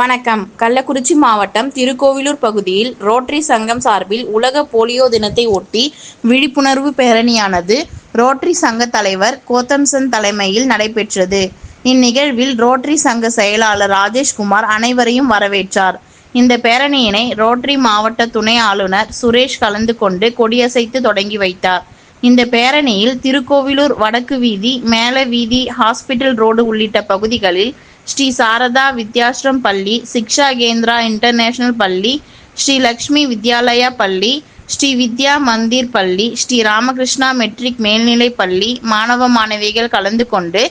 வணக்கம். கள்ளக்குறிச்சி மாவட்டம் திருக்கோவிலூர் பகுதியில் ரோட்டரி சங்கம் சார்பில் உலக போலியோ தினத்தை ஒட்டி விழிப்புணர்வு பேரணியானது ரோட்டரி சங்க தலைவர் கோத்தம்சன் தலைமையில் நடைபெற்றது. இந்நிகழ்வில் ரோட்டரி சங்க செயலாளர் ராஜேஷ்குமார் அனைவரையும் வரவேற்றார். இந்த பேரணியினை ரோட்டரி மாவட்ட துணை ஆளுநர் சுரேஷ் கலந்து கொண்டு கொடியசைத்து தொடங்கி வைத்தார். இந்த பேரணியில் திருக்கோவிலூர் வடக்கு வீதி மேல வீதி ஹாஸ்பிட்டல் ரோடு உள்ளிட்ட பகுதிகளில் ஸ்ரீ சாரதா வித்யாஸ்ரம் பள்ளி சிக்ஷா கேந்திரா இன்டர்நேஷனல் பள்ளி ஸ்ரீ லக்ஷ்மி வித்யாலயா பள்ளி ஸ்ரீ வித்யா மந்திர் பள்ளி ஸ்ரீ ராமகிருஷ்ணா மெட்ரிக் மேல்நிலை பள்ளி மாணவ மாணவிகள் கலந்து கொண்டு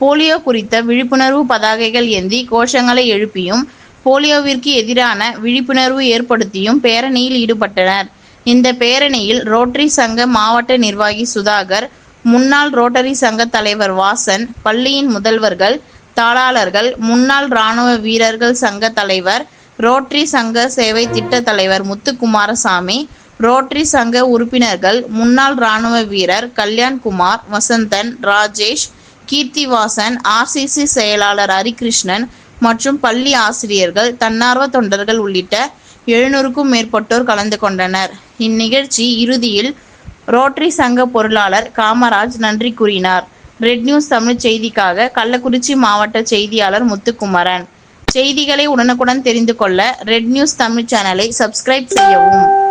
போலியோ குறித்த விழிப்புணர்வு பதாகைகள் ஏந்தி கோஷங்களை எழுப்பியும் போலியோவிற்கு எதிரான விழிப்புணர்வு ஏற்படுத்தியும் பேரணியில் ஈடுபட்டனர். இந்த பேரணியில் ரோட்டரி சங்க மாவட்ட நிர்வாகி சுதாகர் முன்னாள் ரோட்டரி சங்க தலைவர் வாசன் பள்ளியின் முதல்வர்கள் தாளாளர்கள் முன்னாள் ராணுவ வீரர்கள் சங்க தலைவர் ரோட்டரி சங்க சேவை திட்ட தலைவர் முத்துக்குமாரசாமி ரோட்டரி சங்க உறுப்பினர்கள் முன்னாள் ராணுவ வீரர் கல்யாண்குமார் வசந்தன் ராஜேஷ் கீர்த்திவாசன் ஆர்சிசி செயலாளர் ஹரிகிருஷ்ணன் மற்றும் பள்ளி ஆசிரியர்கள் தன்னார்வ தொண்டர்கள் உள்ளிட்ட எழுநூறுக்கும் மேற்பட்டோர் கலந்து கொண்டனர். இந்நிகழ்ச்சி இறுதியில் ரோட்டரி சங்க பொருளாளர் காமராஜ் நன்றி கூறினார். ரெட் நியூஸ் தமிழ் செய்திக்காக கள்ளக்குறிச்சி மாவட்ட செய்தியாளர் முத்துக்குமரன். செய்திகளை உடனுக்குடன் தெரிந்து கொள்ள ரெட் நியூஸ் தமிழ் சேனலை சப்ஸ்கிரைப் செய்யவும்.